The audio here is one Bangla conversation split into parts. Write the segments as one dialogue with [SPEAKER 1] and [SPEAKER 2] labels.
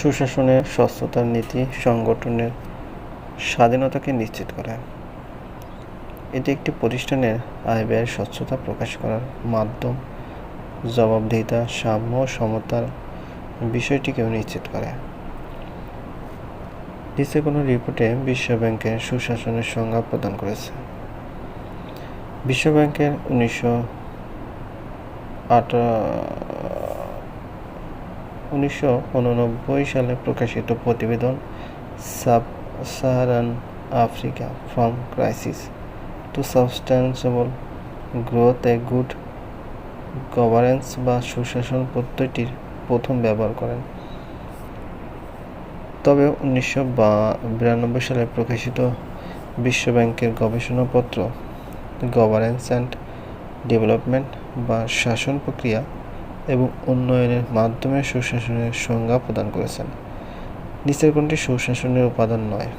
[SPEAKER 1] সুশাসনের স্বচ্ছতার নীতি সংগঠনের স্বাধীনতাকে নিশ্চিত করে এটি একটি প্রতিষ্ঠানের আয় ব্যয়ের স্বচ্ছতা প্রকাশ করার মাধ্যম জবাবদিহিতা সাম্য সমতার বিষয়টিকেও নিশ্চিত করে নিচে কোনো রিপোর্টে বিশ্বব্যাংকের সুশাসনের সংজ্ঞা প্রদান করেছে বিশ্বব্যাংকের উনিশশো আটা উনিশশো সালে প্রকাশিত প্রতিবেদন sub Saharan Africa from crisis to sustainable growth a good governance বা সুশাসন পদ্ধতির প্রথম ব্যবহার করেন তবে উনিশশো সালে প্রকাশিত বিশ্বব্যাংকের গবেষণাপত্র গভারেন্স অ্যান্ড ডেভেলপমেন্ট বা শাসন প্রক্রিয়া এবং উন্নয়নের মাধ্যমে সুশাসনের সংজ্ঞা প্রদান করেছেন নিচের কোনটি সুশাসনের উপাদান নয়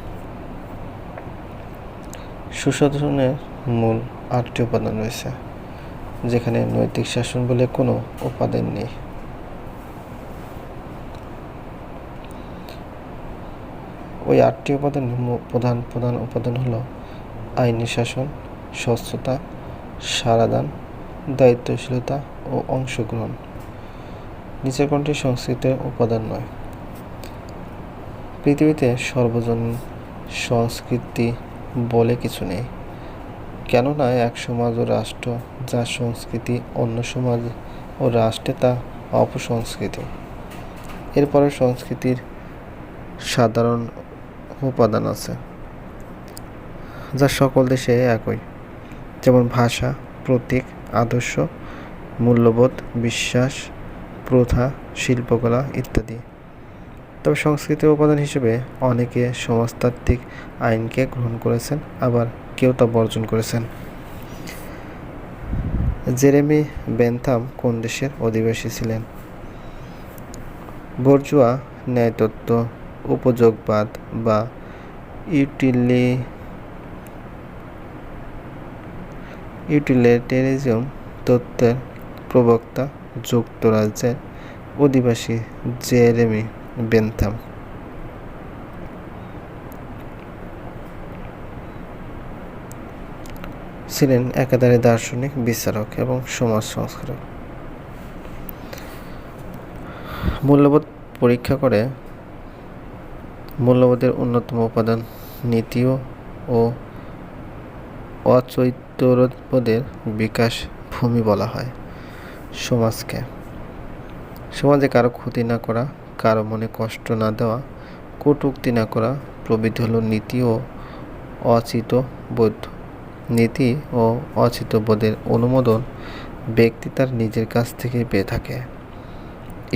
[SPEAKER 1] সুশাসনের মূল আটটি উপাদান রয়েছে যেখানে নৈতিক শাসন বলে কোনো উপাদান নেই ওই আটটি উপাদান প্রধান প্রধান উপাদান হলো আইনি শাসন স্বচ্ছতা সারাদান দায়িত্বশীলতা ও অংশগ্রহণ নিচের কোনটি সংস্কৃতের উপাদান নয় পৃথিবীতে সর্বজন সংস্কৃতি বলে কিছু নেই কেননা এক সমাজ ও রাষ্ট্র যা সংস্কৃতি অন্য সমাজ ও রাষ্ট্রে তা অপসংস্কৃতি এরপরে সংস্কৃতির সাধারণ উপাদান আছে যা সকল দেশে একই যেমন ভাষা প্রতীক আদর্শ মূল্যবোধ বিশ্বাস প্রথা শিল্পকলা ইত্যাদি তবে সংস্কৃতির উপাদান হিসেবে অনেকে সমাজতাত্ত্বিক আইনকে গ্রহণ করেছেন আবার কেউ তা বর্জন করেছেন জেরেমি বেনথাম কোন দেশের অধিবাসী ছিলেন বর্জুয়া ন্যায়তত্ত্ব উপযোগবাদ বা ইউটিলি ইউটিলিটেরিজম তত্ত্বের প্রবক্তা যুক্তরাজ্যের অধিবাসী জেরেমি বেনথাম ছিলেন একাধারে দার্শনিক বিচারক এবং সমাজ সংস্কারক মূল্যবোধ পরীক্ষা করে মূল্যবোধের অন্যতম উপাদান নীতিও ও অচৈতরবোধের বিকাশ ভূমি বলা হয় সমাজকে সমাজে কারো ক্ষতি না করা কারো মনে কষ্ট না দেওয়া কটুক্তি না করা প্রবৃদ্ধি হল নীতি ও অচিত বোধ নীতি ও অচিত বোধের অনুমোদন ব্যক্তি তার নিজের কাছ থেকে পেয়ে থাকে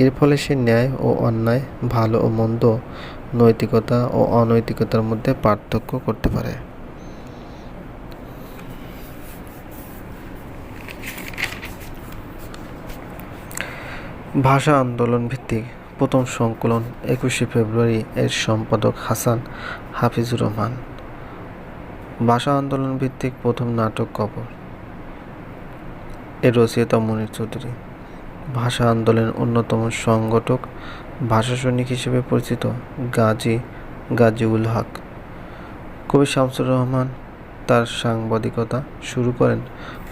[SPEAKER 1] এর ফলে সে ন্যায় ও অন্যায় ভালো ও মন্দ নৈতিকতা ও অনৈতিকতার মধ্যে পার্থক্য করতে পারে ভাষা আন্দোলন ভিত্তিক প্রথম সংকলন একুশে ফেব্রুয়ারি এর সম্পাদক হাসান হাফিজুর রহমান ভাষা আন্দোলন ভিত্তিক প্রথম নাটক কবর এর রসিয়তা মনির চৌধুরী ভাষা আন্দোলনের অন্যতম সংগঠক ভাষা সৈনিক হিসেবে পরিচিত গাজী গাজীউল হক কবি শামসুর রহমান তার সাংবাদিকতা শুরু করেন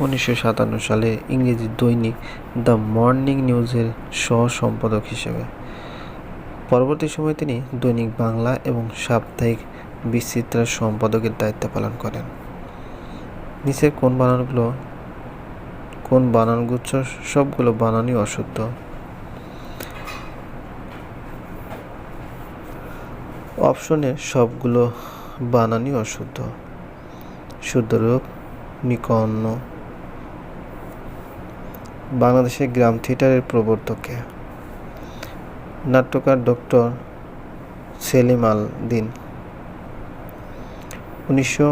[SPEAKER 1] উনিশশো সাতান্ন সালে ইংরেজি দৈনিক দ্য মর্নিং নিউজের সহ সম্পাদক হিসেবে পরবর্তী সময়ে তিনি দৈনিক বাংলা এবং সাপ্তাহিক বিচিত্রার সম্পাদকের দায়িত্ব পালন করেন নিচের কোন বানানগুলো কোন বানানগুচ্ছ সবগুলো বানানই অশুদ্ধ অপশনে সবগুলো বানানই অশুদ্ধ শুদ্ধরূপ নিকন্ন বাংলাদেশে গ্রাম থিয়েটারের প্রবর্তকে নাট্যকার ডক্টর সেলিম আল দিন উনিশশো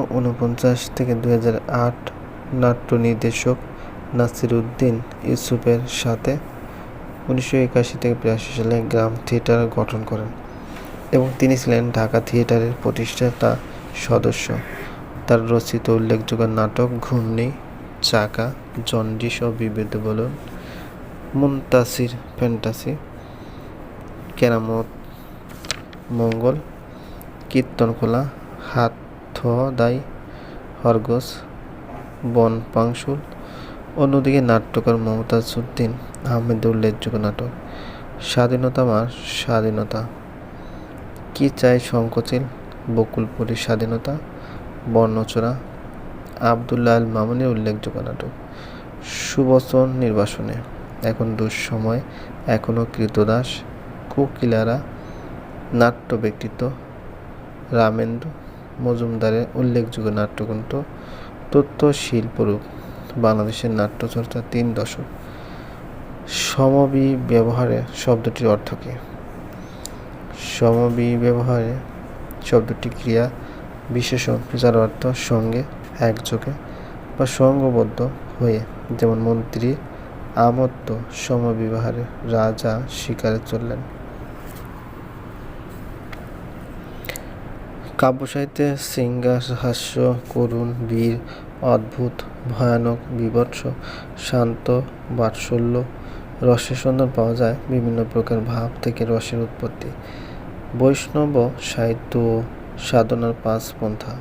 [SPEAKER 1] থেকে দু নাট্য নির্দেশক নাসির উদ্দিন ইউসুফের সাথে উনিশশো একাশি থেকে বিরাশি সালে গ্রাম থিয়েটার গঠন করেন এবং তিনি ছিলেন ঢাকা থিয়েটারের প্রতিষ্ঠাতা সদস্য তার রচিত উল্লেখযোগ্য নাটক ঘূর্ণি চাকা জন্ডিস ও বিভেদ বলুন মুন্তাসির ফ্যান্টাসি কেরামত মঙ্গল কীর্তনকোলা হাত দাই হরগোস বন পাংশুল অন্যদিকে নাট্যকার মমতাজ উদ্দিন আহমেদ উল্লেখযোগ্য নাটক স্বাধীনতা মার স্বাধীনতা কি চাই সংকোচিল বকুলপুরীর স্বাধীনতা বর্ণচোরা আবদুল্লাহ আল মামুনের উল্লেখযোগ্য নাটক সুবচন নির্বাসনে এখন দুঃসময় এখনও কৃতদাস কোকিলারা নাট্য ব্যক্তিত্ব রামেন্দ্র মজুমদারের উল্লেখযোগ্য নাট্যগ্রন্থ তথ্য শিল্পরূপ বাংলাদেশের নাট্যচর্চা তিন দশক সমবি ব্যবহারে শব্দটির অর্থ কী সমবি ব্যবহারে শব্দটি ক্রিয়া বিশেষণ যার অর্থ সঙ্গে একযোগে বা সঙ্গবদ্ধ হয়ে যেমন মন্ত্রী আমত্ত সমবিবাহারে রাজা শিকারে চললেন কাব্যসাহিত্যে সিঙ্গার হাস্য করুণ বীর অদ্ভুত ভয়ানক বিবৎস শান্ত বাৎসল্য রসের সন্ধান পাওয়া যায় বিভিন্ন প্রকার ভাব থেকে রসের উৎপত্তি বৈষ্ণব সাহিত্য সাধনার পাঁচ পন্থা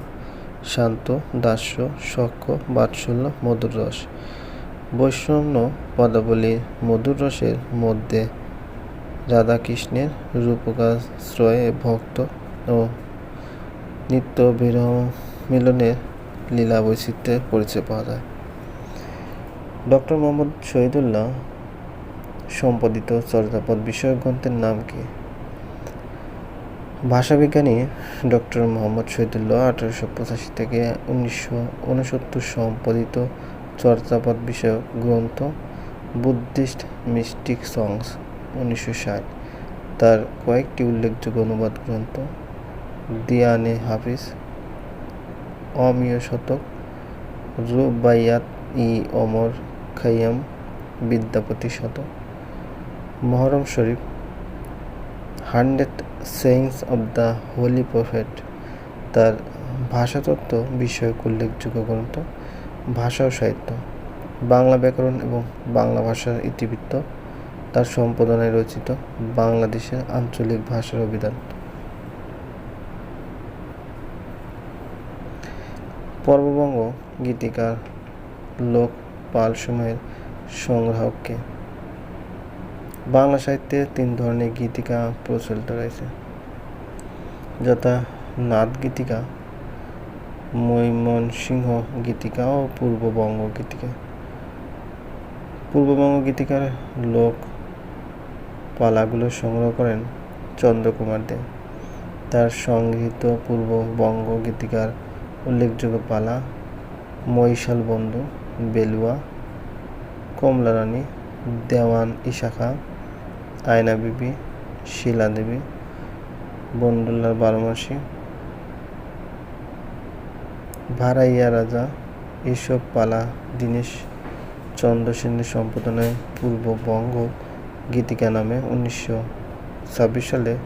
[SPEAKER 1] শান্ত দাস্য সক্ষ বাৎসল্য মধুর রস বৈষম্য পদাবলীর মধুর রসের মধ্যে রাধাকৃষ্ণের রূপকাশ্রয়ে ভক্ত ও নিত্য বিরহ মিলনের লীলা বৈচিত্র্যের পরিচয় পাওয়া যায় ডক্টর মোহাম্মদ শহীদুল্লাহ সম্পাদিত চর্যাপদ বিষয়ক গ্রন্থের নাম কি ভাষাবিজ্ঞানী ডক্টর মোহাম্মদ শহীদুল্লাহ আঠারোশো পঁচাশি থেকে উনিশশো উনসত্তর সম্পাদিত চর্যাপদ বিষয়ক গ্রন্থ বুদ্ধিস্ট মিস্টিক সংস উনিশশো ষাট তার কয়েকটি উল্লেখযোগ্য অনুবাদ গ্রন্থ দিয়ানে হাফিজ অমীয় শতক রুবাইয়াত ই অমর খাইয়াম বিদ্যাপতি শতক Muharram Sharif hundred sayings of the holy prophet তার ভাষাতত্ত্ব বিষয়ক উল্লেখযোগ্য গ্রন্থ ভাষা ও সাহিত্য বাংলা ব্যাকরণ এবং বাংলা ভাষার ইতিবৃত্ত তার সম্পাদনায় রচিত বাংলাদেশের আঞ্চলিক ভাষার অভিধান পর্ববঙ্গ গীতিকার লোক পাল সময়ের সংগ্রাহককে বাংলা সাহিত্যে তিন ধরনের গীতিকা প্রচলিত রয়েছে যথা নাদ গীতিকা ময়মনসিংহ গীতিকা ও পূর্ববঙ্গ গীতিকা পূর্ববঙ্গ গীতিকার লোক পালাগুলো সংগ্রহ করেন চন্দ্রকুমার দে তার সংগৃহীত পূর্ববঙ্গ গীতিকার উল্লেখযোগ্য পালা মহিশাল বন্ধু বেলুয়া কমলারানী দেওয়ান ইশাখা আয়না বিবি শিলা দেবী বন্ডুল্লার বারমাসি ভাড়াইয়া রাজা এসব পালা দীনেশ চন্দ্র সেনের সম্পাদনায় পূর্ববঙ্গ গীতিকা নামে উনিশশো ছাব্বিশ সালে